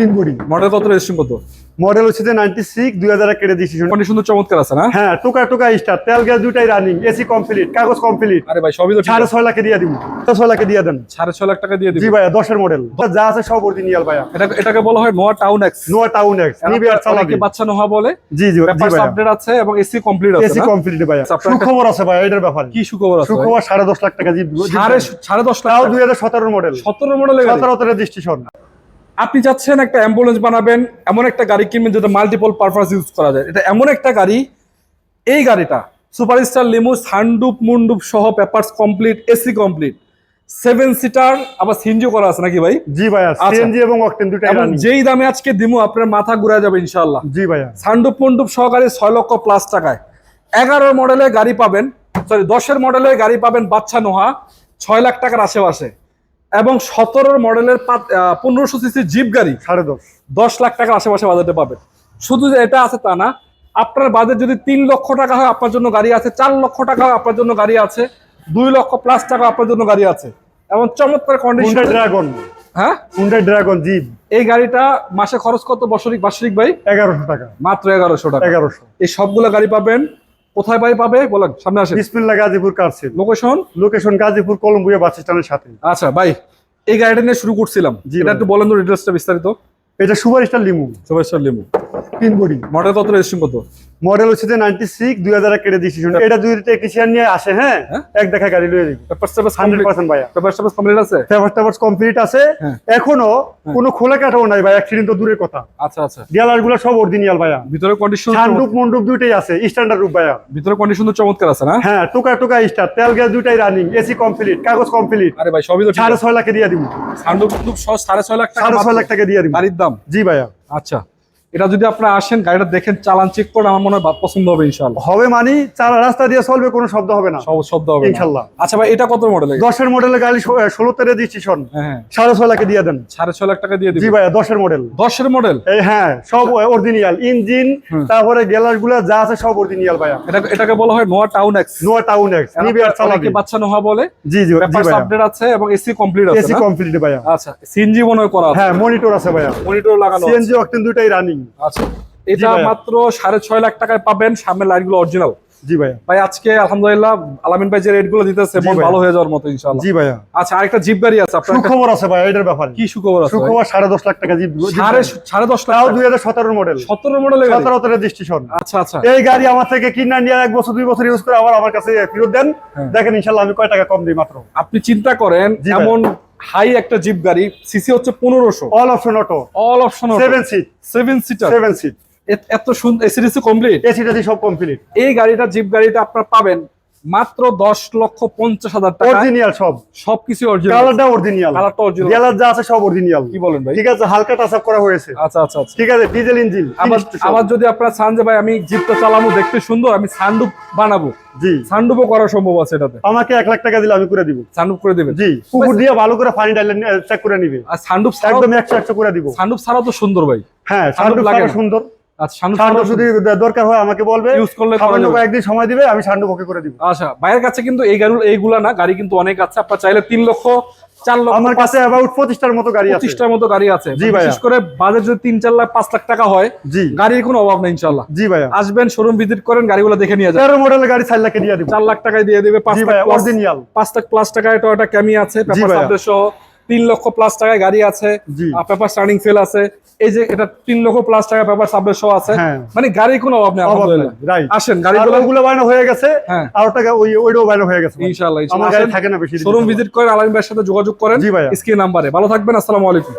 তিন body model কত registration কত? মডেল হচ্ছে যে নাইনটি সিক্স দুই হাজার কেটে দিচ্ছি কন্ডিশন তো চমৎকার আছে না? হ্যাঁ টোকা টোকা স্টার তেল গ্যাস দুটাই রানিং এসি কমপ্লিট কাগজ কমপ্লিট আরে ভাই সবই তো ঠিক। সাড়ে আছে। ছয় লাখে দিয়ে দিব লাখে দিয়ে দেন। সাড়ে ছয় লাখ টাকা দিয়ে জি দিবি দশের মডেল যা আছে সব অরিজিনাল ভাইয়া। এটা এটাকে বলা হয় Noah town X Noah town X নিবি আর চালাবি। বাচ্চা নোহা বলে জি জি জি ভাইয়া। আপডেট আছে এবং এসি কমপ্লিট আছে এসি কমপ্লিট ভাইয়া। সুখবর আছে ভাইয়া এটার ব্যাপারে। কি সুখবর আছে? সুখবর সাড়ে দশ লাখ টাকা সাড়ে দশ লাখ তাও দুই হাজার সতেরো মডেল সতেরো মডেলের গাড়ি? সতেরোতে রেজিস্ট্রেশন। আপনি চাচ্ছেন একটা অ্যাম্বুলেন্স বানাবেন এমন একটা গাড়ি কিনবেন যেটা মাল্টিপল পারপাস ইউজ করা যায়। এটা এমন একটা গাড়ি এই গাড়িটা সুপারস্টার লিমু সানডুপ মুন্ডুপ সহ papers complete AC complete seven seater আবার সিনজিও করা আছে নাকি ভাই? জি ভাইয়া আচ্ছা। সিএনজি এবং অকটেন দুটাই এবং যেই দামে আজকে দিমু আপনার মাথা ঘুরে যাবে ইনশাল্লাহ জি ভাইয়া। সানডুপ মন্ডুপ সহকারে ছয় লক্ষ প্লাস টাকায়। এগারো মডেলের গাড়ি পাবেন সরি দশের মডেলের গাড়ি পাবেন বাচ্চা নোহা ছয় লাখ টাকার আশেপাশে। এবং সতেরোর মডেলের পনেরোশো সিসি জিপ গাড়ি সাড়ে দশ। দশ লাখ টাকার আশেপাশে বাজেটে পাবেন। শুধু যে এটা আছে তা না আপনার বাজেট যদি তিন লক্ষ টাকা হয় আপনার জন্য গাড়ি আছে চার লক্ষ টাকা হয় আপনার জন্য গাড়ি আছে দুই লক্ষ প্লাস টাকা আপনার জন্য গাড়ি আছে। এবং চমৎকার কন্ডিশন ড্রাগন হ্যাঁ? হুন্ডাই ড্রাগন জিপ এই গাড়িটা মাসে খরচ কত বছরিক বাৎসরিক ভাই? এগারোশো টাকা। মাত্র এগারোশো টাকা। এগারোশো। এই সবগুলো গাড়ি পাবেন কোথায় ভাই পাবে? বলেন সামনে আসেন। Bismillah Gazipur car sale location location Gazipur Columbia bus স্ট্যান্ডের সাথে। আচ্ছা ভাই এই গাড়িটা নিয়ে শুরু করছিলাম। এটা একটু বলেন তো ডিটেলসটা বিস্তারিত। এটা super star limo. Star limo. তিন বডি মডেল কত রেজিস্ট্রেশন কত? মডেল হচ্ছে যে নাইনটি সিক্স দুই হাজার কেটে দিচ্ছি এটা যদি টেকনিশিয়ান নিয়ে আসে হ্যাঁ হ্যাঁ? এক দেখা গাড়ি লয়ে যাবে। পেপার সার্ভিস হান্ড্রেড পার্সেন্ট ভাইয়া। পেপার সার্ভিস কমপ্লিট আছে? পেপার কমপ্লিট আছে। হ্যাঁ। এখনও কোনো খোলা কাটাও নাই ভাই অ্যাক্সিডেন্ট তো দূরের কথা। আচ্ছা আচ্ছা। ডিয়ালারগুলো সব অরিজিনাল ভাইয়া। ভিতরে কন্ডিশন সানরূপ মন্ডপ দুইটাই আছে স্ট্যান্ডার্ড রূপ ভাইয়া। ভিতরে কন্ডিশন তো চমৎকার আছে না? হ্যাঁ টোকা টোকা স্টার তেল গ্যাস দুইটাই রানিং এসি কমপ্লিট কাগজ কমপ্লিট আরে ভাই সবই তো সাড়ে ছয় লাখে দিয়ে দিব। সাড়ে ছয় লাখ টাকা সাড়ে ছয়। লাখ টাকা দিয়ে দিব। গাড়ির দাম? জি ভাইয়া। আচ্ছা। এটা যদি আপনারা আসেন গাড়িটা দেখেন চালান চেক করে আমার মনে হয় পছন্দ হবে ইনশাআল্লাহ। হবে মানে চার রাস্তা দিয়ে চলবে কোনো শব্দ হবে না। সব শব্দ হবে। ইনশাল্লাহ। আচ্ছা ভাই এটা কত মডেল দশের মডেলের গাড়ি ষোলোতে রেজিস্ট্রেশন হ্যাঁ হ্যাঁ। সাড়ে ছয় লাখে দিয়ে দেন। সাড়ে ছয় লাখ টাকা দিয়ে জি দিবি ভাইয়া দশের মডেল দশের মডেল এই হ্যাঁ সব অরিজিনাল ইঞ্জিন তারপরে গ্যালাসগুলা যা আছে সব অরিজিনাল ভাইয়া। এটা এটাকে বলা হয় Noah town X Noah town X নিবি আর চালাবি। বাচ্চা নোহা বলে। জি জি জি ভাইয়া। আপডেট আছে এবং এসি কমপ্লিট আছে এসি কমপ্লিট ভাইয়া। আচ্ছা সিএনজি মনে করা আছে। হ্যাঁ মনিটর আছে ভাইয়া। মনিটর লাগানো। সিএনজি অকটেন দুটাই রানিং আচ্ছা। এটা মাত্র সাড়ে ছয় লাখ টাকায় পাবেন সামনে লাইটগুলো অরিজিনাল জি ভাইয়া। ভাই আজকে আলহামদুলিল্লাহ আলামিন ভাই যে রেটগুলো দিতেছে মন ভালো হয়ে যাওয়ার মতো ইনশাআল্লাহ। জি ভাইয়া। আচ্ছা আরেকটা জিপ গাড়ি আছে আপনার সুখবর আছে ভাইয়া এটার ব্যাপারে। কি সুখবর আছে ভাই? সুখবর সাড়ে দশ লাখ টাকা জিপ সাড়ে সাড়ে দশ লাখ তাও টাকা। দুই হাজার সতেরো মডেল সতেরো মডেলের গাড়ি? সতেরোতে রেজিস্ট্রেশন আচ্ছা আচ্ছা। এই গাড়ি আমার থেকে কিনা নিয়ে এক বছর দুই বছর ইউজ করে আবার আমার কাছে ফেরত দেন। হ্যাঁ। দেখেন ইনশাল্লাহ আমি কয় টাকা কম দিই মাত্র। আপনি চিন্তা করেন এমন হাই একটা জিপ গাড়ি সিসি হচ্ছে পনেরোশো। All option auto all option seven seat seven seater seven seat এত সুন্দর এসিডিসি কমপ্লিট এসি টেসি সব কমপ্লিট এই গাড়িটা জিপ গাড়িটা আপনার পাবেন মাত্র দশ লক্ষ পঞ্চাশ হাজার টাকা। অরিজিনাল সব। সবকিছু অরিজিনাল কালারটা অরিজিনাল কালারটা অরিজিনাল গ্যালার যা আছে সব অরিজিনাল কি বলেন ভাই? ঠিক আছে হালকা টাচ আপ করা হয়েছে। আচ্ছা আচ্ছা আচ্ছা। ঠিক আছে ডিজেল ইঞ্জিন আবার যদি আপনার চান যে ভাই আমি জিপটা চালাবো দেখতে সুন্দর আমি বানাবো। জি। সানডুপও করা সম্ভব আছে এটাতে। আমাকে এক লাখ টাকা দিলে আমি করে দিব। সানডুপ করে দেবেন? জি পুকুর দিয়ে ভালো করে পানি ডাইলে চেক করে নিবে। আর সানডুপ ছাড়াও একদম একশো একশো করে দিব। সানডুপ ছাড়াও তো সুন্দর ভাই। হ্যাঁ লাগে সুন্দর। আচ্ছা সানডুপ সান্ডুপ ছাড়াও যদি দরকার হয় আমাকে বলবে। ইউজ করলে করা সামান্য যাবে। কয়েকদিন সময় দিবে আমি সান্ডুপ ওকে করে দিব। আচ্ছা ভাইয়ের কাছে কিন্তু এই গাড়ি এইগুলা না গাড়ি কিন্তু অনেক আছে। আপনার চাইলে তিন লক্ষ চার লক্ষ আমার কাছে অ্যাবাউট পঁচিশটার মতো গাড়ি পঁচিশটার মতো গাড়ি আছে। জি। বিশেষ করে বাজেট যদি তিন চার লাখ পাঁচ লাখ টাকা হয় জি। গাড়ির কোনো অভাব নেই ইনশাল্লাহ জি ভাইয়া। আসবেন শোরুম ভিজিট করেন গাড়িগুলো দেখে নিয়ে তেরো মডেলের গাড়ি চার লাখে দিয়ে দিব। চার লাখ টাকায় দিয়ে দেবে পাঁচ লাখ অরিজিনাল পাঁচ লাখ প্লাস টাকায় টয়োটা ক্যামি আছে পেপার সহ তিন লক্ষ প্লাস টাকায় গাড়ি আছে পেপার স্টার্নিং ফেল আছে। এই যে এটা তিন লক্ষ প্লাস টাকা পেপার সাবলেট সহ আছে। হ্যাঁ। মানে গাড়ি কোনো অভাব নেই আসেন গাড়িগুলো বাইরে বানানো হয়ে গেছে হ্যাঁ। আর টাকা ওই ওইটাও বানানো হয়ে গেছে। ইনশাআল্লাহ আমার গাড়ি থাকে না বেশি শোরুম ভিজিট করে আলামিন ভাইয়ের সাথে যোগাযোগ করেন জি ভাইয়া। স্ক্রিন নাম্বারে। ভালো থাকবেন আসসালামু আলাইকুম।